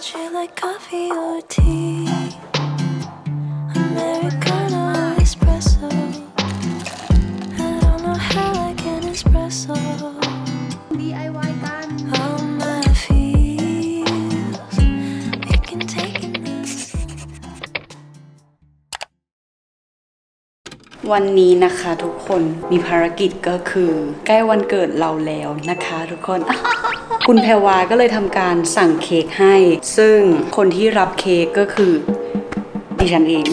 You like coffee or tea? Americano วันนี้นะคะทุกคนมีภารกิจก็คือ ใกล้วันเกิดเราแล้วนะคะทุกคน คุณแพรวาก็เลยทำการสั่งเค้กให้ ซึ่งคนที่รับเค้กก็คือดิฉันเอง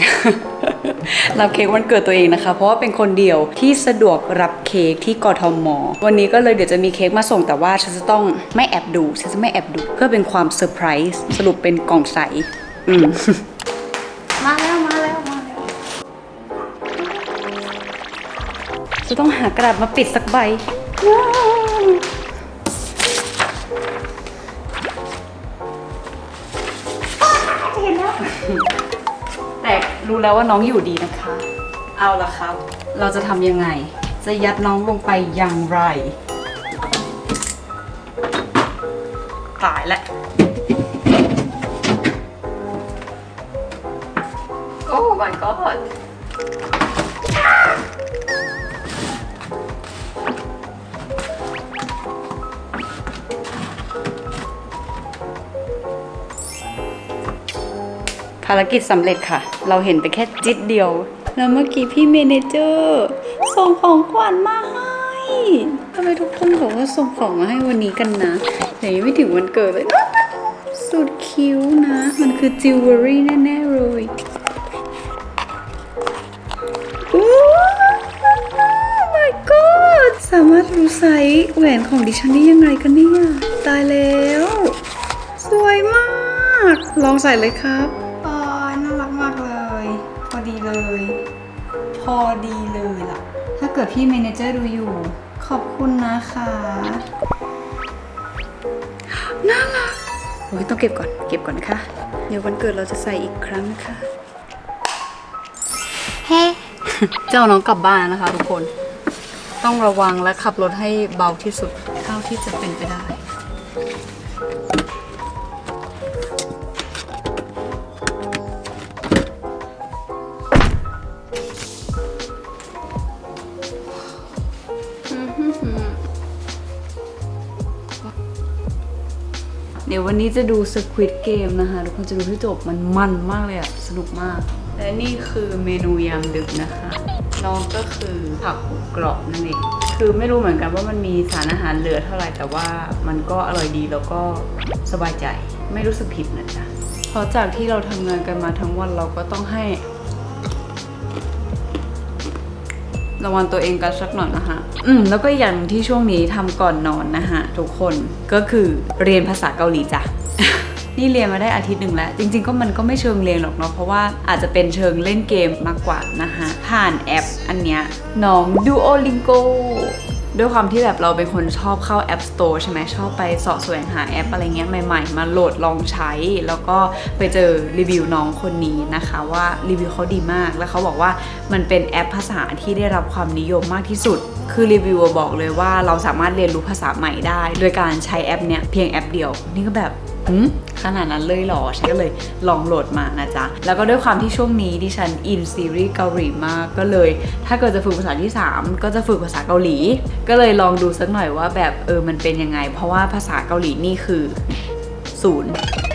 รับเค้กวันเกิดตัวเองนะคะ เพราะว่าเป็นคนเดียวที่สะดวกรับเค้กที่กทมวันนี้ก็เลยเดี๋ยวจะมีเค้กมาส่งแต่ว่าฉันจะต้องไม่แอบดูฉันจะไม่แอบดู เพื่อเป็นความเซอร์ไพรส์สรุปเป็นกล่องใสอืม จะต้องหากระดาษมาปิดสักใบแล้วแต่รู้แล้วว่าน้องอยู่ดีนะคะ เอาละครับ เราจะทำยังไง จะยัดน้องลงไปอย่างไร ตายแล้วโอ้ my god ภารกิจสำเร็จค่ะ เราเห็นไปแค่จิตเดียว แล้วเมื่อกี้พี่เมเนเจอร์ส่งของขวัญมาให้ทำไมทุกคนบอกว่าส่งของมาให้วันนี้กันนะแต่ยังไม่ถึงวันเกิดเลย สุดคิ้วนะ มันคือจิวเวลรี่แน่ๆเลยสามารถรู้ไซส์แหวนของดิฉันได้ยังไงกันเนี่ย ตายแล้ว สวยมาก ลองใส่เลยครับ ดีเลย พอดีเลยล่ะ ถ้าเกิดพี่เมเนเจอร์ดูอยู่ ขอบคุณนะคะน่ารักโอ้ยต้องเก็บก่อน เก็บก่อนนะคะ เดี๋ยววันเกิดเราจะใส่อีกครั้งนะคะ เฮ้ เจ้าน้องกลับบ้านนะคะทุกคน ต้องระวังและขับรถให้เบาที่สุดเท่าที่จะเป็นไปได้ ววันนี้จะดู Squid Game นะคะ ทุกคนจะดูให้จบมันมันมากเลยอะสนุกมาก และนี่คือเมนูยามดึกนะคะ น้องก็คือผักอบกรอบนั่นเอง คือไม่รู้เหมือนกันว่ามันมีสารอาหารเหลือเท่าไหร่แต่ว่ามันก็อร่อยดีแล้วก็สบายใจ ไม่รู้สึกผิดนะจ๊ะเพราะจากที่เราทำงานกันมาทั้งวันเราก็ต้องให้ ระวังตัวเองกันสักหน่อยนะคะอืมแล้วก็อย่างหนึ่งที่ช่วงนี้ทำก่อนนอนนะคะทุกคนก็คือเรียนภาษาเกาหลีจ้ะนี่เรียนมาได้อาทิตย์หนึ่งแล้ว จริง ๆ ก็มันก็ไม่เชิงเรียนหรอกเนาะเพราะว่าอาจจะเป็นเชิงเล่นเกมมากกว่านะคะผ่านแอปอันเนี้ยน้อง Duolingo ด้วยความที่แบบเราเป็นคนชอบเข้า App Store ใช่ไหมชอบไปเสาะแสวงหาแอปอะไรเงี้ยใหม่ๆ มาโหลดลองใช้ แล้วก็ไปเจอรีวิวน้องคนนี้นะคะว่ารีวิวเขาดีมาก แล้วเขาบอกว่ามันเป็นแอปภาษาที่ได้รับความนิยมมากที่สุด คือรีวิวบอกเลยว่าเราสามารถเรียนรู้ภาษาใหม่ได้ โดยการใช้แอปเนี้ยเพียงแอปเดียว นี่ก็แบบขนาดนั้นเลยหรอ ฉันก็เลยลองโหลดมานะจ๊ะ แล้วก็ด้วยความที่ช่วงนี้ดิฉันอินซีรีส์เกาหลีมาก ก็เลย ถ้าเกิดจะฝึกภาษาที่ 3 ก็จะฝึกภาษาเกาหลี ก็เลยลองดูสักหน่อยว่าแบบเออมันเป็นยังไง เพราะว่าภาษาเกาหลีนี่คือศูนย์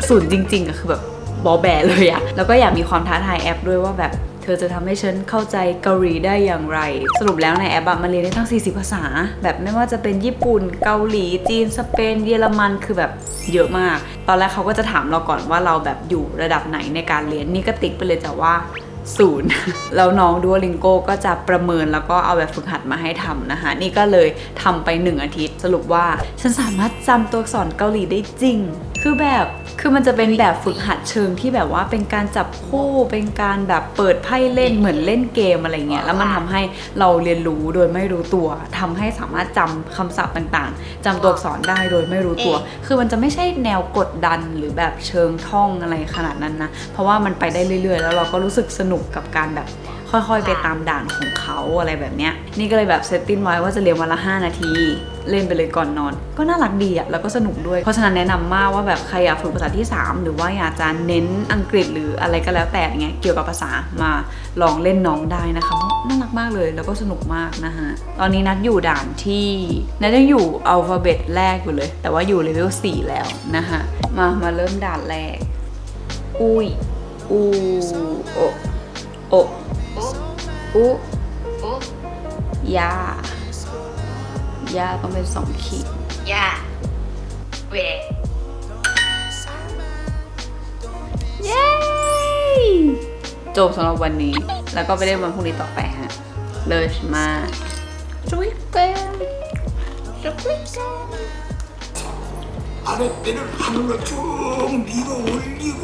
ศูนย์จริงๆอะคือแบบบอแบเลยอะแล้วก็อยากมีความท้าทายแอปด้วยว่าแบบ อจะทำให้ฉันเข้าใจเกาหลีได้อย่างไร สรุปแล้วในแอปมันเรียนได้ทั้ง 40 ภาษา แบบไม่ว่าจะเป็นญี่ปุ่น เกาหลี จีน สเปน เยอรมัน คือแบบเยอะมาก ตอนแรกเขาก็จะถามเราก่อนว่าเราแบบอยู่ระดับไหนในการเรียน นี่ก็ติ๊กไปเลยจ้ะว่า ศูนย์แล้วน้องดูลิงโกก็จะประเมินแล้วก็เอาแบบฝึกหัดมาให้ทำนะคะ นี่ก็เลยทำไปหนึ่งอาทิตย์ สรุปว่า ฉันสามารถจำตัวอักษรเกาหลีได้จริง คือแบบคือมันจะเป็นแบบฝึกหัดเชิงที่แบบว่าเป็นการจับคู่ เป็นการแบบเปิดไพ่เล่นเหมือนเล่นเกมอะไรเงี้ย แล้วมันทำให้เราเรียนรู้โดยไม่รู้ตัวทำให้สามารถจำคำศัพท์ต่างๆจำตัวอักษรได้โดยไม่รู้ตัว คือมันจะไม่ใช่แนวกดดันหรือแบบเชิงท่องอะไรขนาดนั้นนะ เพราะว่ามันไปได้เรื่อยๆ แล้วเราก็รู้สึกสนุกกกับการแบบค่อยๆ ไปตามด่านของเขาอะไรแบบเนี้ย นี่ก็เลยแบบเซตติ้งไว้ว่าจะเรียนวันละ 5 นาที เล่นไปเลยก่อนนอน ก็น่ารักดีอะแล้วก็สนุกด้วย เพราะฉะนั้นแนะนำมากว่าแบบใครอยากฝึกภาษาที่ 3 หรือว่าอยากจะเน้นอังกฤษหรืออะไรก็แล้วแต่เงี้ยเกี่ยวกับภาษามาลองเล่นน้องได้นะคะเพราะน่ารักมากเลยแล้วก็สนุกมากนะฮะ ตอนนี้นัดอยู่ด่านที่นัดยังอยู่อัลฟาเบตแรกอยู่เลย แต่ว่าอยู่เลเวล4แล้วนะคะมามาเริ่มด่านแรกอุ้ยอูโอ โออุยายาต้องเป็นสองขีด Yeah. Wait. เย้ จบสำหรับวันนี้ แล้วก็ไปเล่นวันพรุ่งนี้ต่อไปฮะ เลิศมากจุ๊ยเก้จุ๊ยเก้ 아랫배를 하늘로 쭉 밀어 올리고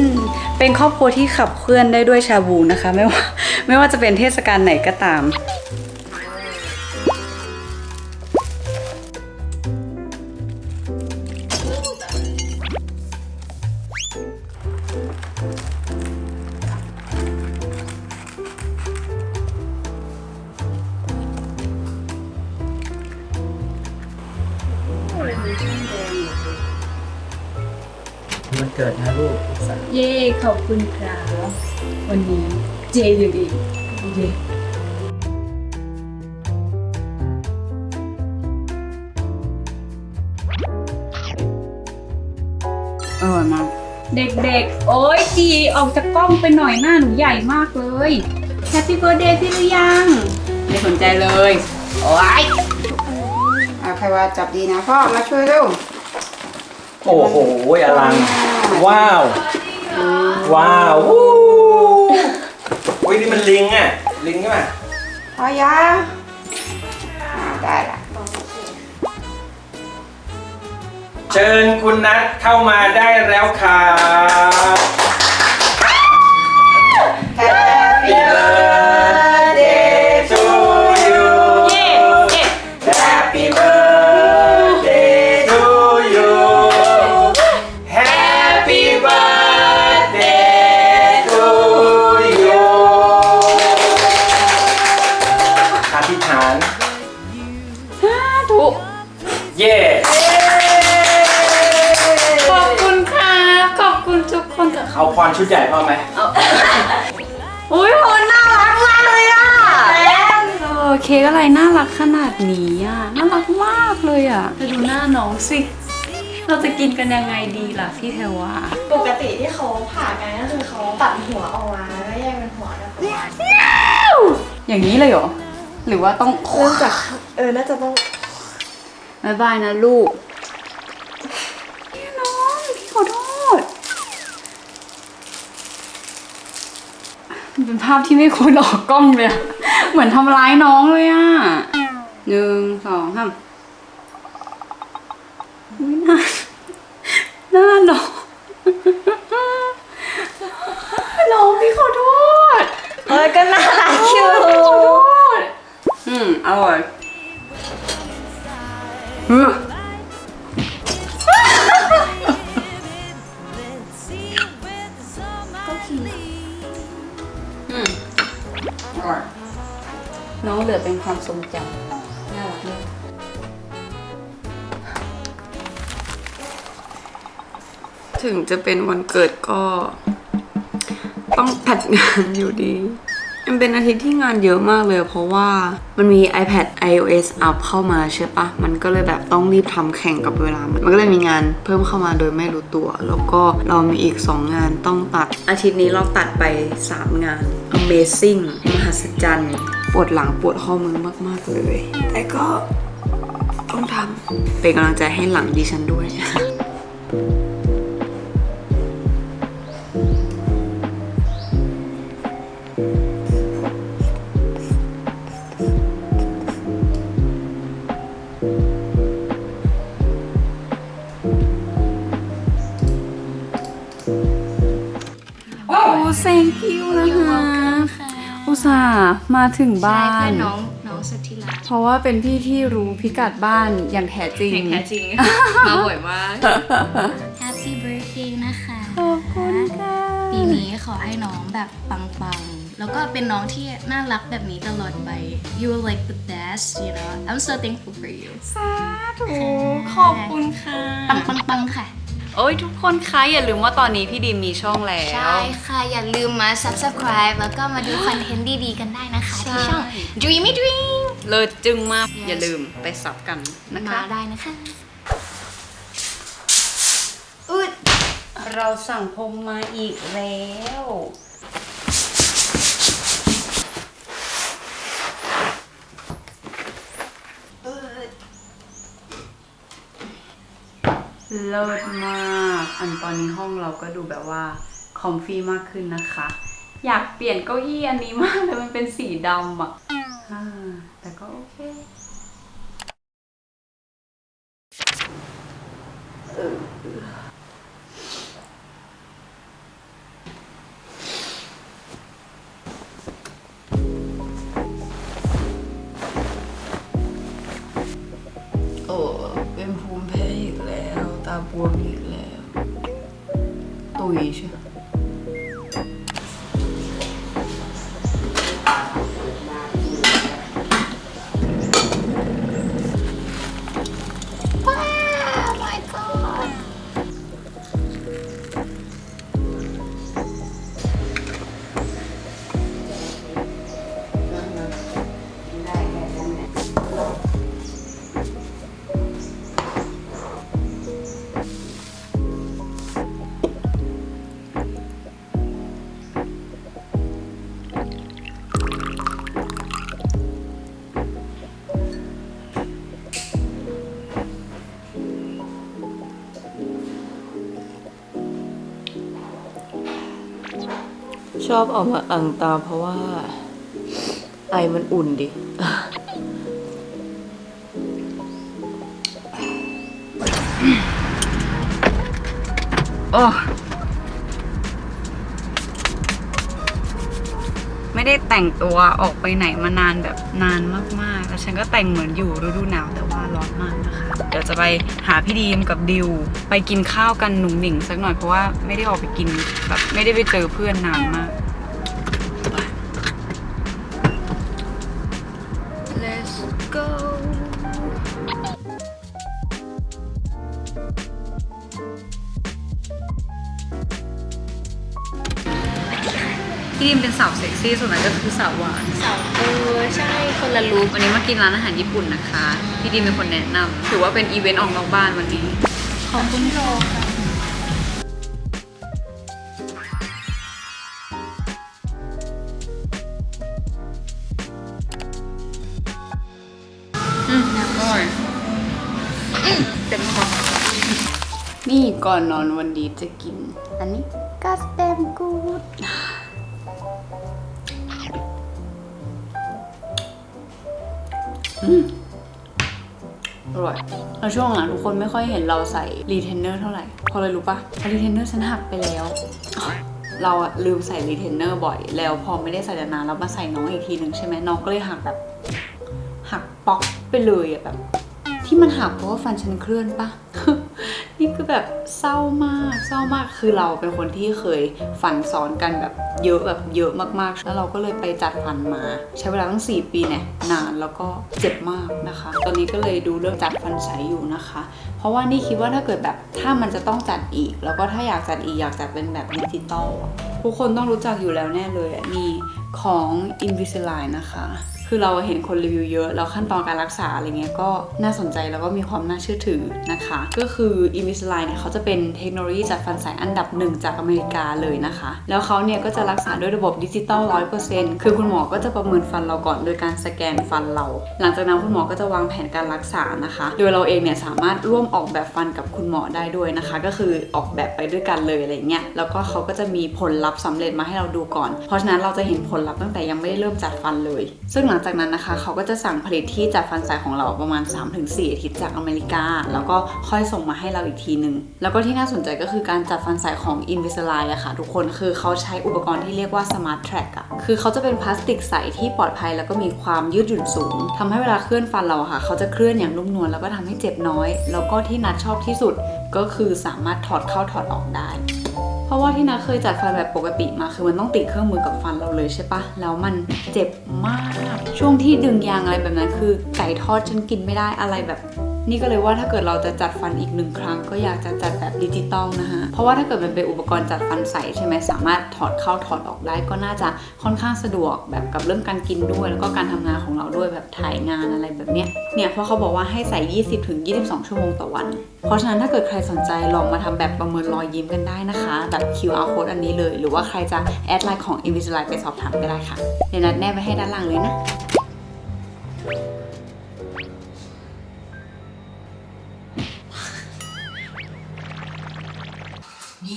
เป็นครอบครัวที่ขับเคลื่อนได้ด้วยชาบูนะคะ ไม่ว่าไม่ว่าจะเป็นเทศกาลไหนก็ตาม ขอบคุณครับวันนี้เจอยู่ดีเย่อร่อยมากเด็กๆ โอ้ยจีออกจากกล้องไปหน่อยหน้าหนูใหญ่มากเลยแฮปปี้เบิร์ดเดย์พี่หรือยัง ไม่สนใจเลย โอ้ยเอาใครว่าจับดีนะพ่อมาช่วยเร็ว โอ้โหอลัง ว้าว ว้าววู้อุ้ยนี่มันลิงอะ ลิงใช่ไหมพอยาอ่าได้ละเชิญคุณนัทเข้ามาได้แล้วครับ รชุดใหญ่พอไหมอุ้ยโหน่ารักมากเลยอะเออเค้กอะไรน่ารักขนาดนี้อะน่ารักมากเลยอะไปดูหน้าน้องสิ เราจะกินกันยังไงดีล่ะพี่เทวาปกติที่เขาผ่ากันก็คือเขาตัดหัวออกมาแล้วก็แยกเป็นหัวกับตัวอย่างนี้เลยเหรอ หรือว่าต้องเริ่มจากเออน่าจะต้องบายบายนะลูก พี่น้อง พี่ขอโทษ มัน เป็นภาพที่ไม่ควรออกกล้องเลยอะเหมือนทำร้ายน้องเลยอะหนึ่งสองสามอุ๊ยหน้าหน้าน้องน้องพี่ขอโทษเออก็น่ารักอยู่พี่ขอโทษอืมอร่อยอื ร่อย น้องเหลือเป็นความทรงจำน่ารักมากถึงจะเป็นวันเกิดก็ ต้องจัดงานอยู่ดี มันเป็นอาทิตย์ที่งานเยอะมากเลย เพราะว่ามันมี iPad iOS อัพเข้ามาใช่ปะ มันก็เลยแบบต้องรีบทำแข่งกับเวลา มันก็เลยมีงานเพิ่มเข้ามาโดยไม่รู้ตัว แล้วก็เรามีอีก 2 งานต้องตัด อาทิตย์นี้เราตัดไป 3 งาน Amazing มหัศจรรย์ปวดหลังปวดข้อมือมาก ๆ เลย แต่ก็ต้องทำเป็นกำลังใจให้หลังดิฉันด้วย โอ้ thank you นะคะ ส่าห์มาถึงบ้าใช่น เพื่อนน้องน้องสุดที่รักเพราะว่าเป็นพี่ที่รู้พิกัดบ้านอย่างแท้จริงแท้จริง มาบ่อยมาก Happy birthday นะคะ ขอบคุณค่ะปีนี้ขอให้น้องแบบปังๆ แล้วก็เป็นน้องที่น่ารักแบบนี้ตลอดไป you are like the best you know I'm so thankful for you สาธุขอบคุณค่ะ ปังปังปังค่ะ โอ้ยทุกคนคะอย่าลืมว่าตอนนี้พี่ดีมมีช่องแล้ว ใช่ค่ะ อย่าลืมมา subscribe แล้วก็มาดูคอนเทนต์ดีๆกันได้นะคะ ที่ช่อง Dreamy Dream เลิศจึงมาก อย่าลืมไปสับกันนะคะมาได้นะคะอุ๊ยเราสั่งพรมมาอีกแล้ว เลิศมาก อันตอนนี้ห้องเราก็ดูแบบว่าคอมฟี่มากขึ้นนะคะ อยากเปลี่ยนเก้าอี้อันนี้มากเลยมันเป็นสีดำอะ อบเอามาอังตาเพราะว่า ไอมันอุ่นดิ โอ้ไม่ได้แต่งตัวออกไปไหนมานานแบบนานมากๆ แล้วฉันก็แต่งเหมือนอยู่ฤดูหนาวแต่ว่าร้อนมากนะคะ เดี๋ยวจะไปหาพี่ดีมกับดิว ไปกินข้าวกันหนุ่งหนิงสักหน่อยเพราะว่าไม่ได้ออกไปกินแบบไม่ได้ไปเจอเพื่อนนานมาก พี่ดิมเป็นสาวเซ็กซี่ส่วนนั้นก็คือสาวหวาน สาวเออใช่คนละลุควันนี้มากินร้านอาหารญี่ปุ่นนะคะ พี่ดิมเป็นคนแนะนำถือว่าเป็นอีเวนต์ออกนอกบ้านวันนี้ ขอบคุณโลค่ะอืมอร่อยเต็มคอนี่ก่อนนอนวันดีจะกิน อันนี้กัสเตมกู อร่อยแล้วช่วงหลังทุกคนไม่ค่อยเห็นเราใส่รีเทนเนอร์เท่าไหร่เพราะอะไรรู้ปะเพราะรีเทนเนอร์ฉันหักไปแล้ว เราอะลืมใส่รีเทนเนอร์บ่อย แล้วพอไม่ได้ใส่นานๆเรามาใส่น้องอีกทีหนึ่งใช่ไหมน้องก็เลยหักแบบ หักป๊อกไปเลยอะแบบ ที่มันหักเพราะว่าฟันฉันเคลื่อนปะ นี่คือแบบเศร้ามากเศร้ามากคือเราเป็นคนที่เคยฟันซ้อนกันแบบเยอะแบบเยอะมากๆ แล้วเราก็เลยไปจัดฟันมา ใช้เวลาตั้ง 4 ปีเนี่ยนานแล้วก็เจ็บมากนะคะ ตอนนี้ก็เลยดูเรื่องจัดฟันใสอยู่นะคะ เพราะว่านี่คิดว่าถ้าเกิดแบบถ้ามันจะต้องจัดอีก แล้วก็ถ้าอยากจัดอีกอยากจัดเป็นแบบดิจิตอลทุกคนต้องรู้จักอยู่แล้วแน่เลยนี่ของ Invisalign นะคะ คือเราเห็นคนรีวิวเยอะ แล้วขั้นตอนการรักษาอะไรเงี้ยก็น่าสนใจแล้วก็มีความน่าเชื่อถือนะคะ ก็คือ Invisalign เนี่ยเขาจะเป็นเทคโนโลยีจัดฟันใสอันดับหนึ่งจากอเมริกาเลยนะคะ แล้วเขาเนี่ยก็จะรักษาด้วยระบบดิจิตอล100%คือคุณหมอก็จะประเมินฟันเราก่อนโดยการสแกนฟันเรา หลังจากนั้นคุณหมอก็จะวางแผนการรักษานะคะ โดยเราเองเนี่ยสามารถร่วมออกแบบฟันกับคุณหมอได้ด้วยนะคะ ก็คือออกแบบไปด้วยกันเลยอะไรเงี้ย แล้วก็เขาก็จะมีผลลัพธ์สำเร็จมาให้เราดูก่อน เพราะฉะนั้นเราจะเห็นผลลัพธ์ตั้งแต่ยังไม่ได้เริ่มจัดฟันเลย ซึ่งหลังจากจากนั้นนะคะเขาก็จะสั่งผลิตที่จัดฟันใสของเราประมาณ 3-4อาทิตย์จากอเมริกา แล้วก็ค่อยส่งมาให้เราอีกทีหนึ่งแล้วก็ที่น่าสนใจก็คือการจัดฟันใสของ Invisalign อะค่ะทุกคนคือเขาใช้อุปกรณ์ที่เรียกว่า Smart Track อะคือเขาจะเป็นพลาสติกใสที่ปลอดภัยแล้วก็มีความยืดหยุ่นสูงทำให้เวลาเคลื่อนฟันเราอะค่ะ เขาจะเคลื่อนอย่างนุ่มนวลแล้วก็ทำให้เจ็บน้อย แล้วก็ที่นัดชอบที่สุดก็คือสามารถถอดเข้าถอดออกได้เพ ราะว่าที่นาเคยจัดฟันแบบปกติมา คือมันต้องติดเครื่องมือกับฟันเราเลยใช่ปะแล้วมันเจ็บมาก ช่วงที่ดึงยางอะไรแบบนั้น คือไก่ทอดฉันกินไม่ได้อะไรแบบ นี่ก็เลยว่าถ้าเกิดเราจะจัดฟันอีกหนึ่งครั้ง ก็อยากจะจัดแบบดิจิตอลนะฮะเพราะว่าถ้าเกิดมันเป็นอุปกรณ์จัดฟันใสใช่ไหมสามารถถอดเข้าถอดออกได้ก็น่าจะค่อนข้างสะดวกแบบกับเรื่องการกินด้วย แล้วก็การทำงานของเราด้วยแบบถ่ายงานอะไรแบบเนี้ยเนี่ยเพราะเขาบอกว่าให้ใส่ 20ถึง22 ชั่วโมงต่อวัน เพราะฉะนั้นถ้าเกิดใครสนใจลองมาทำแบบประเมินรอยยิ้มกันได้นะคะแบบ QR code อันนี้เลย หรือว่าใครจะแอดไลน์ของ Invisalign ไปสอบถามก็ได้ค่ะเดี๋ยวนัดแนบไว้ให้ด้านล่างเลยนะ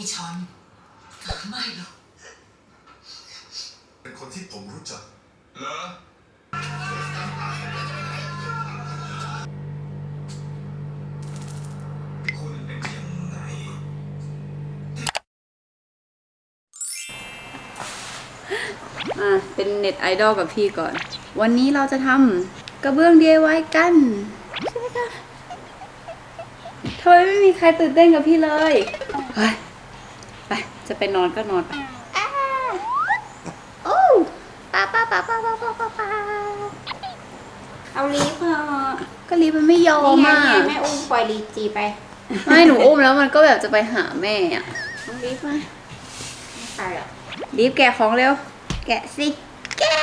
นี่ฉันไม่หรอกเป็นคนที่ผมรู้จัก เหรอ คุณเป็นยังไง อะเป็นเน็ตไอดอลกับพี่ก่อน วันนี้เราจะทำกระเบื้อง DIY กันใช่ไหมคะทำไมไม่มีใครตื่นเต้นกับพี่เลยเฮ้ยไป จะไปนอนก็นอนไปอ้าโอ้ป้าป้าป้าป้าป้าป้าป้าป้าเอาลีฟเถอะก็รีบมันไม่ยอมนี่ไงอะนี่ไงแม่อุ้มปล่อยลีจีไปไม่หนูอุ้มแล้วมันก็แบบจะไปหาแม่อะน้องลีฟมาไม่ไปหรอกรีบแกะของเร็ว แกะสิ แกะ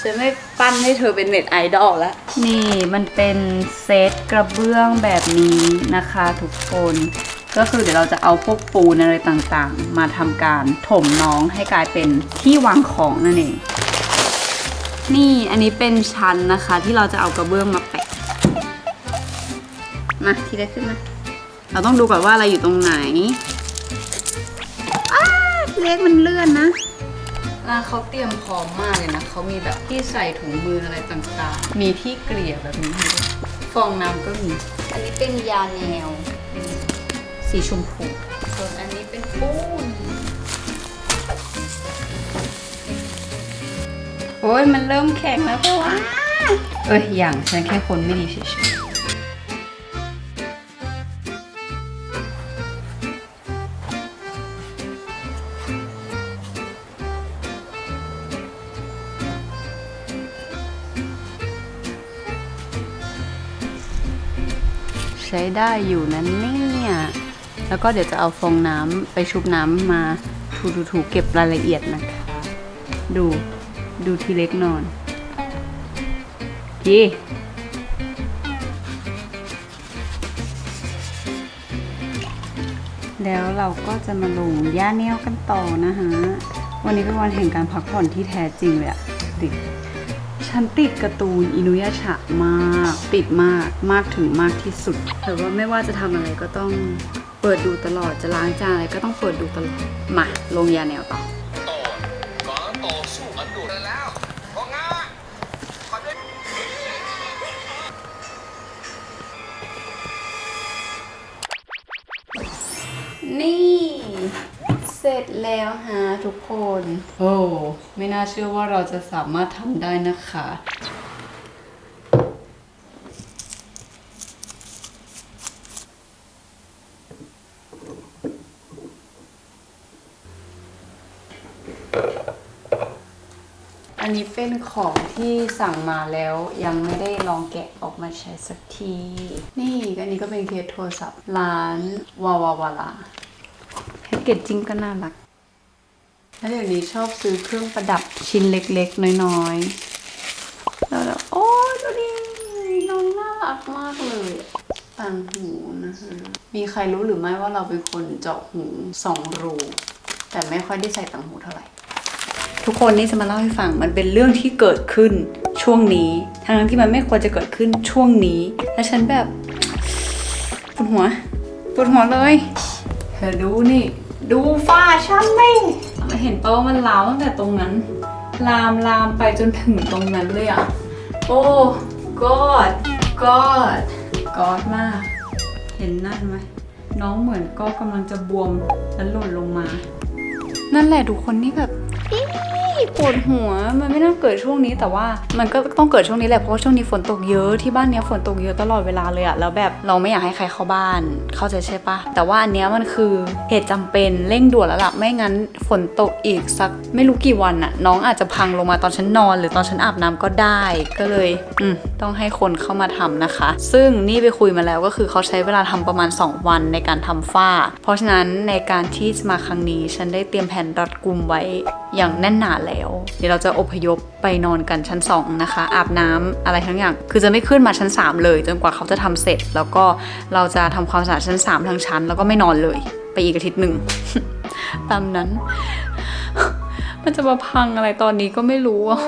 ฉันไม่ปั้นให้เธอเป็นเน็ตไอดอลแล้วนี่มันเป็นเซตกระเบื้องแบบนี้นะคะทุกคน ก็คือเดี๋ยวเราจะเอาพวกปูนอะไรต่างๆ มาทำการถมน้องให้กลายเป็นที่วางของนั่นเอง นี่อันนี้เป็นชั้นนะคะที่เราจะเอากระเบื้องมาแปะ มาทีละขึ้นมา เราต้องดูก่อนว่าอะไรอยู่ตรงไหนอ้าเล็กมันเลื่อนนะร้านเขาเตรียมพร้อมมากเลยนะ เขามีแบบที่ใส่ถุงมืออะไรต่างๆ มีที่เกลี่ยแบบนี้ให้ด้วยฟองน้ำก็มี อันนี้เป็นยาแนว สีชมพูส่วนอันนี้เป็นปูนโอ้ยมันเริ่มแข็งแล้วปะวะเอ้ยอย่างฉันแค่คนไม่ดีเฉยๆใช้ได้อยู่นั้นเนี่ย แล้วก็เดี๋ยวจะเอาฟองน้ำไปชุบน้ำมาถูถูถูเก็บรายละเอียดนะคะดูดูทีเล็กนอนยี่แล้วเราก็จะมาลงย่าแนวกันต่อนะฮะ วันนี้เป็นวันแห่งการพักผ่อนที่แท้จริงเลยอะติดฉันติดการ์ตูนอินุยาชะมาก ติดมากมากถึงมากที่สุดแต่ว่าไม่ว่าจะทำอะไรก็ต้อง เปิดดูตลอดจะล้างจานอะไรก็ต้องเปิดดูตลอด มาลงยาแนวต่อนี่ เสร็จแล้วฮะทุกคน โอ้ ไม่น่าเชื่อว่าเราจะสามารถทำได้นะคะ อั นนี้เป็นของที่สั่งมาแล้วยังไม่ได้ลองแกะออกมาใช้สักที นี่อันนี้ก็เป็นเคสโทรศัพท์ร้านวาวาวาลาแพ็กเกจจิ้งก็น่ารัก แล้วเดี๋ยวนี้ชอบซื้อเครื่องประดับชิ้นเล็กๆ น้อยๆ แล้วแบบโอ้ดูดิน้องน่ารักมากเลยต่างหูนะคะ มีใครรู้หรือไม่ว่าเราเป็นคนเจาะหูสองรู แต่ไม่ค่อยได้ใส่ต่างหูเท่าไหร่ ทุกคนนี่จะมาเล่าให้ฟังมันเป็นเรื่องที่เกิดขึ้นช่วงนี้ทั้งที่มันไม่ควรจะเกิดขึ้นช่วงนี้ และฉันแบบปวดหัวปวดหัวเลยเธอดูนี่ ดูฝ้าฉันเลยไม่เห็นเป้าว่ามันล้าวตั้งแต่ตรงนั้น ลามลามไปจนถึงตรงนั้นเลยอะโอ้กอดกอดกอดมาก เห็นนั่นไหมน้องเหมือนก็กำลังจะบวมแล้วหล่นลงมา นั่นแหละทุกคนนี่แบบอี๋ ปวดหัว มันไม่น่าเกิดช่วงนี้แต่ว่ามันก็ต้องเกิดช่วงนี้แหละเพราะว่าช่วงนี้ฝนตกเยอะที่บ้านเนี้ยฝนตกเยอะตลอดเวลาเลยอะแล้วแบบเราไม่อยากให้ใครเข้าบ้าน เข้าใจใช่ปะแต่ว่าอันเนี้ยมันคือเหตุจำเป็นเร่งด่วนแล้วล่ะไม่งั้นฝนตกอีกสักไม่รู้กี่วันอะน้องอาจจะพังลงมาตอนฉันนอน หรือตอนฉันอาบน้ำก็ได้ ก็เลย อืมต้องให้คนเข้ามาทำนะคะ ซึ่งนี่ไปคุยมาแล้วก็คือเขาใช้เวลาทำประมาณ 2 วันในการทำฝ้า เพราะฉะนั้นในการที่จะมาครั้งนี้ฉันได้เตรียมแผนรัดกุมไว้อย่างแน่นหนาแล้วเดี๋ยวเราจะอพยพไปนอนกันชั้น 2 นะคะ อาบน้ำอะไรทั้งอย่าง คือจะไม่ขึ้นมาชั้น 3 เลย จนกว่าเขาจะทำเสร็จ แล้วก็เราจะทำความสะอาดชั้น 3 ทั้งชั้น แล้วก็ไม่นอนเลย ไปอีกอาทิตย์หนึ่งตามนั้น มันจะมาพังอะไรตอนนี้ก็ไม่รู้อะ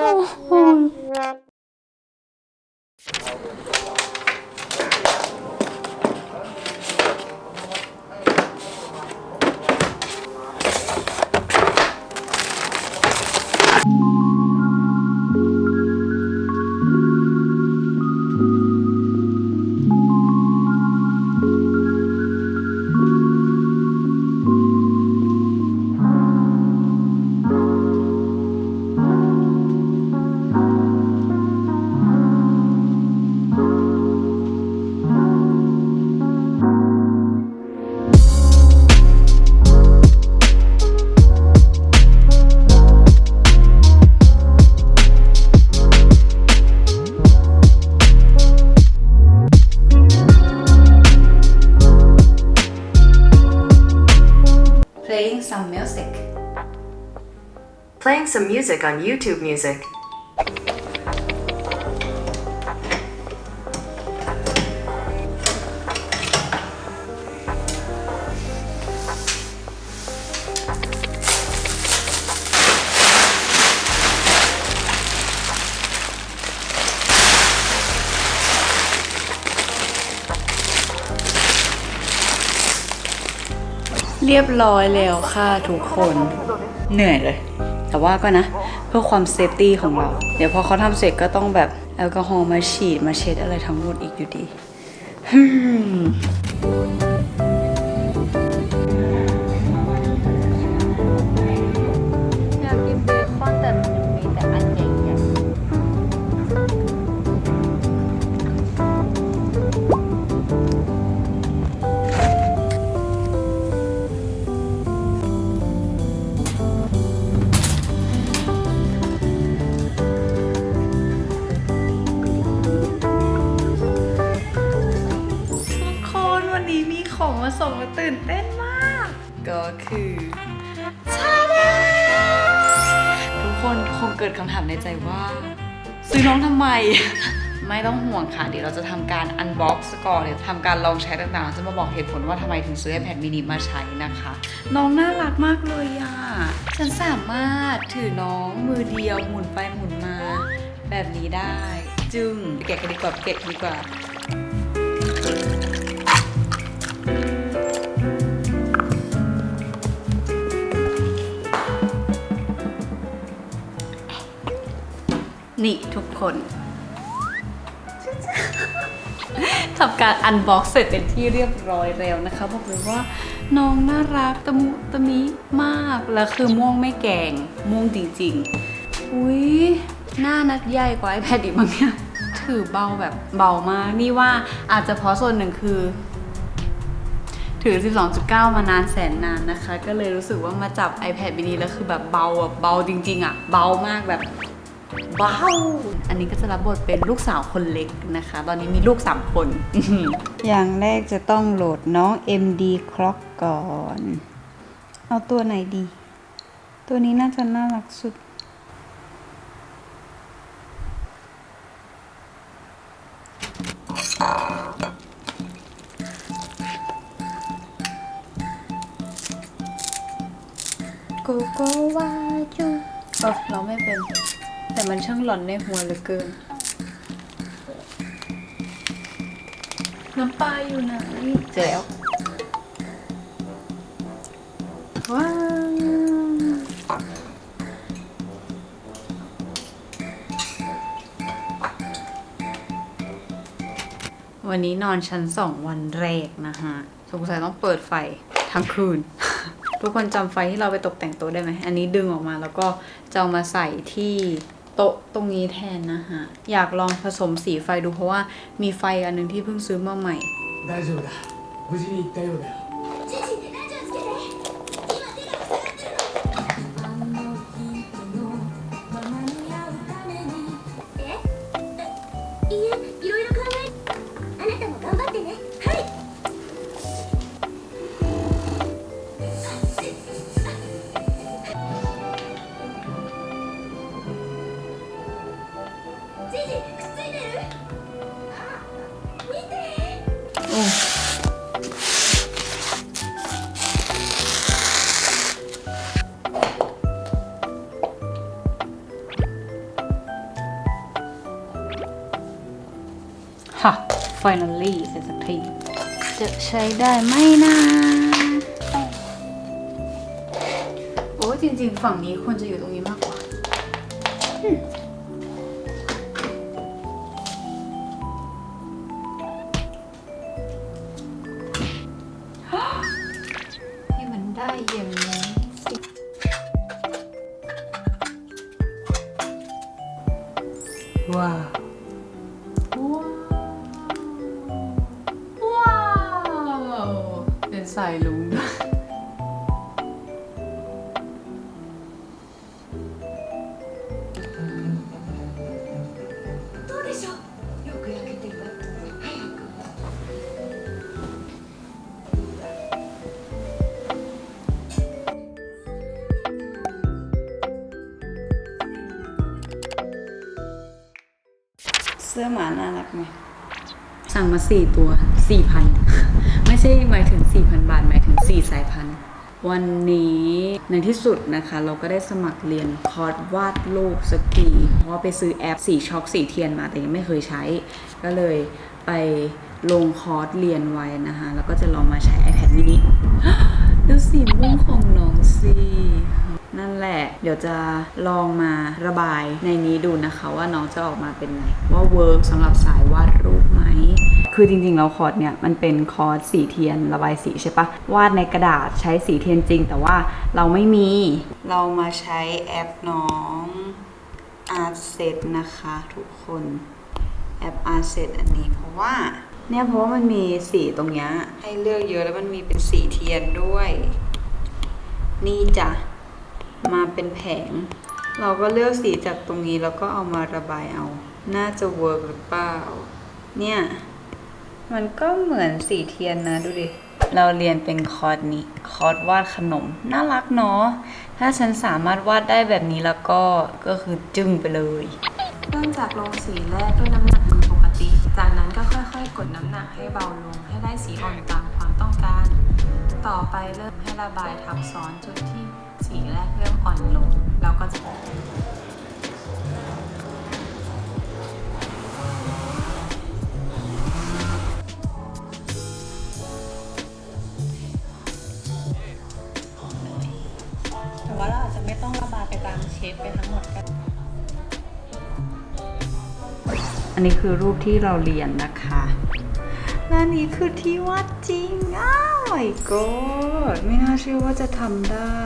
some music on YouTube Music. เรียบร้อยแล้วค่ะทุกคน เหนื่อยเลย แต่ว่าก็นะ เพื่อความเซฟตี้ของเรา เดี๋ยวพอเขาทำเสร็จก็ต้องแบบแอลกอฮอล์มาฉีดมาเช็ดอะไรทั้งหมดอีกอยู่ดี กิดคำถามในใจว่า ซื้อน้องทำไม ไม่ต้องห่วงค่ะ เดี๋ยวเราจะทำการอันบ็อกซ์ก่อนเดี๋ยวทำการลองใช้ต่างๆ จะมาบอกเหตุผลว่าทำไมถึงซื้อ iPad mini มาใช้นะคะ น้องน่ารักมากเลยอะ ฉันสามารถถือน้องมือเดียวหมุนไปหมุนมา แบบนี้ได้ จึงแกะกันดีกว่าแกะกันดีกว่า นี่ทุกคนทำการอันบ็อกเสร็จเป็นที่เรียบร้อยแล้วนะคะบอกเลยว่าน้องน่ารักตะมุตะมิมากแล้วคือม่วงไม่แกงม่วงจริงๆ อุ้ยหน้านัดใหญ่กว่า iPad อีกมั้งเนี่ยถือเบาแบบเบามาก นี่ว่าอาจจะเพราะส่วนหนึ่งคือ ถือ 12.9 มานานแสนนานนะคะ ก็เลยรู้สึกว่ามาจับ iPad mini แล้วคือแบบเบาแบบเบาจริง ๆอะ เบามากแบบ เบาอันนี้ก็จะรับบทเป็นลูกสาวคนเล็กนะคะ ตอนนี้มีลูก 3 คน อย่างแรกจะต้องโหลดน้อง MD Clock ก่อน เอาตัวไหนดี ตัวนี้น่าจะน่ารักสุดโกโกวาจูเออเราไม่เป็น แต่มันช่างหลอนในหัวเหลือเกิน น้ำปลาอยู่ไหนเจอแล้วว้าววันนี้นอนชั้นสองวันแรกนะฮะ สงสัยต้องเปิดไฟทั้งคืน ทุกคนจำไฟที่เราไปตกแต่งโต๊วได้ไหม อันนี้ดึงออกมาแล้วก็จะเอามาใส่ที่ โต๊ะตรงนี้แทนนะฮะ อยากลองผสมสีไฟดูเพราะว่ามีไฟอันหนึงที่เพิ่งซื้อมาใหม่ 大丈夫だ無事に行ったようだよ ค่ะ finally เสร็จสักที จะใช้ได้ไหมนะโอ้จริงๆ ฝั่งนี้ควรจะอยู่ตรงนี้มากกว่า ไหมสั่งมาสี่ตัวสี่พันไม่ใช่หมายถึงสี่พันบาท หมายถึงสี่สายพันธุ์วันนี้ในที่สุดนะคะ เราก็ได้สมัครเรียนคอร์สวาดรูปสกีเพราะไปซื้อแอปสีช็อกสีเทียนมาแต่ยังไม่เคยใช้ ก็เลยไปลงคอร์สเรียนไว้นะคะ แล้วก็จะลองมาใช้ iPad mini ดูสีม่วงของน้องสิ นั่นแหละ เดี๋ยวจะลองมาระบายในนี้ดูนะคะว่าน้องจะออกมาเป็นไงว่าเวิร์กสำหรับสายวาดรูปไหมคือจริงๆแล้วคอร์สเนี่ยมันเป็นคอร์สสีเทียนระบายสีใช่ปะวาดในกระดาษใช้สีเทียนจริง แต่ว่าเราไม่มีเรามาใช้แอปน้อง Art Set นะคะทุกคนแอป Art Set อันนี้เพราะว่าเนี่ยเพราะว่ามันมีสีตรงเนี้ยให้เลือกเยอะแล้วมันมีเป็นสีเทียนด้วย นี่จ้ะ มาเป็นแผง เราก็เลือกสีจากตรงนี้แล้วก็เอามาระบายเอา น่าจะเวิร์กหรือเปล่า เนี่ย มันก็เหมือนสีเทียนนะดูดิ เราเรียนเป็นคอร์สนี้ คอร์สวาดขนม น่ารักเนาะ ถ้าฉันสามารถวาดได้แบบนี้แล้วก็ ก็คือจึ้งไปเลย เริ่มจากลงสีแรกด้วยน้ำหนักมือปกติ จากนั้นก็ค่อยๆ กดน้ำหนักให้เบาลง ให้ได้สีอ่อนตามความต้องการ ต่อไปเริ่มให้ระบายทับซ้อนจุดที่ สีแรกเริ่มอ่อนลงแล้วก็จะแต่ว่าเราอาจจะไม่ต้องระบายไปตามเชฟไปทั้งหมดกันอันนี้คือรูปที่เราเรียนนะคะ และนนี้คือที่วาดจริงอ้าว my god ไม่น่าเชื่อว่าจะทำได้